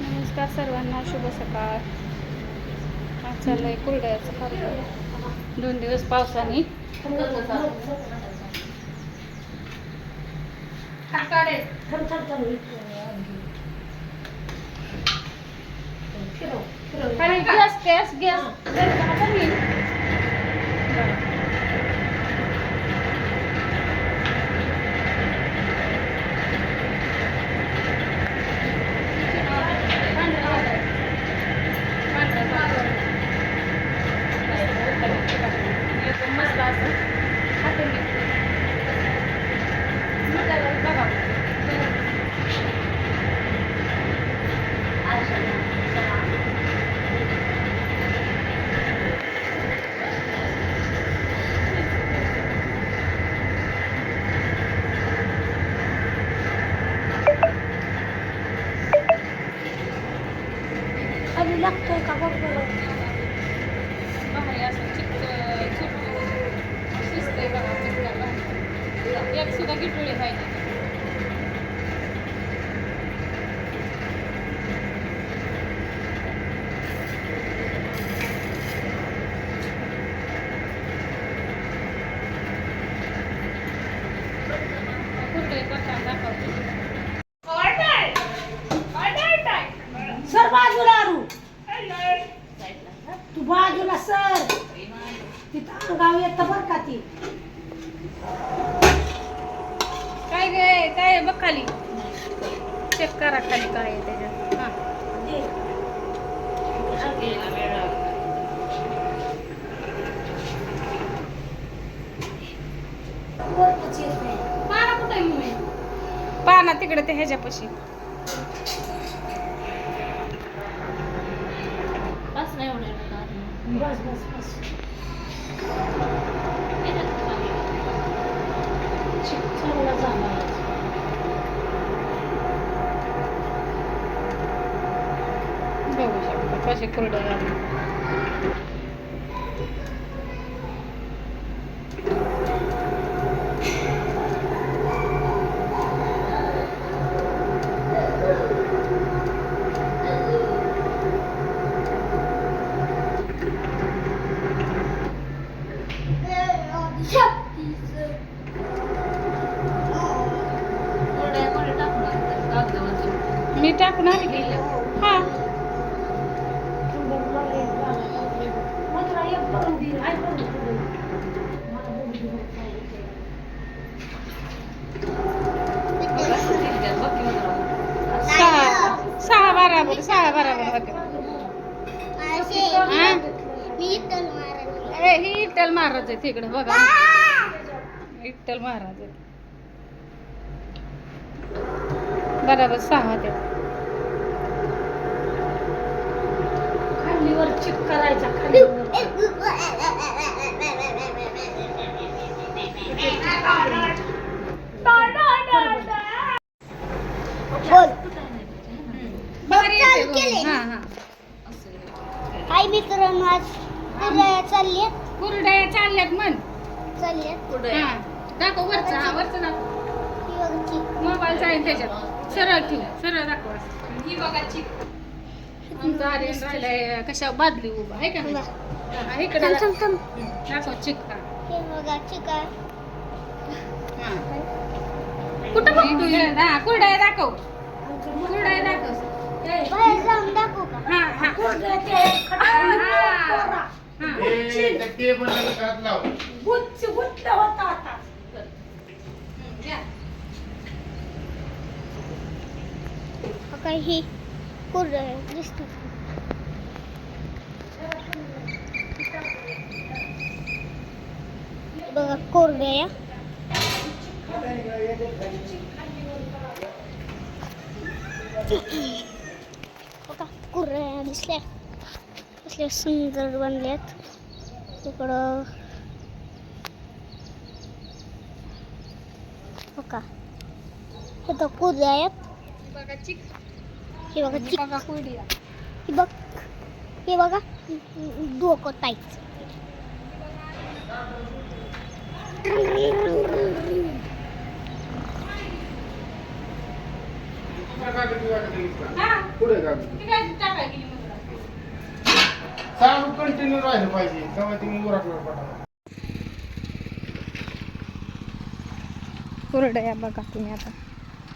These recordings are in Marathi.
नमस्कार सर्वांना शुभ सकाळ. आज चाललंय कुरड्याचं कार्यक्रम दोन दिवस पावसाने. Gas gas gas. खाली लागतोय का? बघ बरं. असं चिक एक सुद्धा गिटुळे पाहिजे कुरडे करताना दाखवते अंगाव येतं बरं का ती? काय गे काय आहे बघ खाली? चेक करा खाली काय आहे त्याच्यात. हा. नाही. पाना कुठे मम्मी? पाना तिकडे ते ह्याच्यापाशी. बस बस बस चांगला बघू शकतो कसे कुरडे झाले. मी टाकणार की हा मधुरा एक करून दे आई पण करून दे. मला बघू दे बरं काय होतंय. सहा सहा बराबर सहा बराबर होते हा? ए, ही विठ्ठल महाराज आहे तिकडे बघा विठ्ठल महाराज आहे बराबर सहा होते खालीवर चिक करायचा. हा हा मित्रांनो आज कुरड्या चालल्यात. म्हण. हा. दाखव वरचं वरचं दाखव. बघा चिक मोबाईल त्याच्यात. सरळ ठेव सरळ दाखवा. ही बघा चिक. आमचा आर्यन राहिलाय कशा बादली उभा आहे का? नाही? हा, इकडे थांब थांब थांब. दाखव चिक हा. बघा आहे हा. कुठं बघतोय? हा कुरड्या दाखव. कुरड्या दाखव. बाहेर जाऊन दाखवू का? हा हा. हा होता. हा ही. कुर्ड दिसतात बघा कोरड्या या बघा कुर्ड्या दिसल्या कसल्या सुंदर बनल्यात इकडं बघा हे तर कुर्ड्या आहेत बघा चिक हे बघा चिक बघा हे बघ हे बघा डोकं ताईच हा पुढे चालू कंटिन्यू राहिलं पाहिजे तेव्हा ती उरकणार बघा तुम्ही आता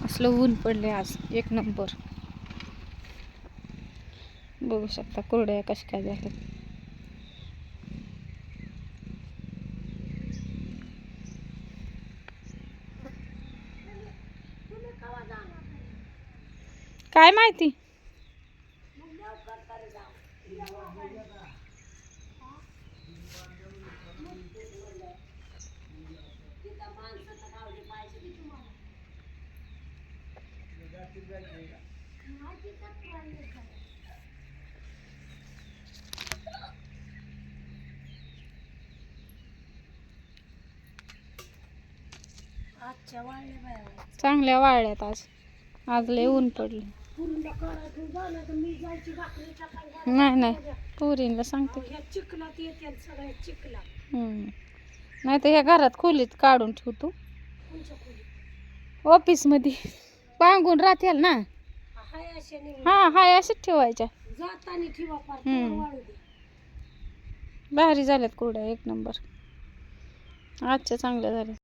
असलं ऊन पडले आज एक नंबर बघू शकता कुरड्या कशा काय झाल्या काय माहिती? चांगल्या वाळल्यात आज. आज लय ऊन पडले. नाही नाही. पोरींला सांगते. नाही तर ह्या घरात खोलीत काढून ठेवतो. कोणच्या खोली ऑफिसमध्ये. पांगून राहतील ना. हा हाय असेच ठेवायच्या. भारी झाल्यात कुरड्या एक नंबर. आजच्या चांगल्या झाल्या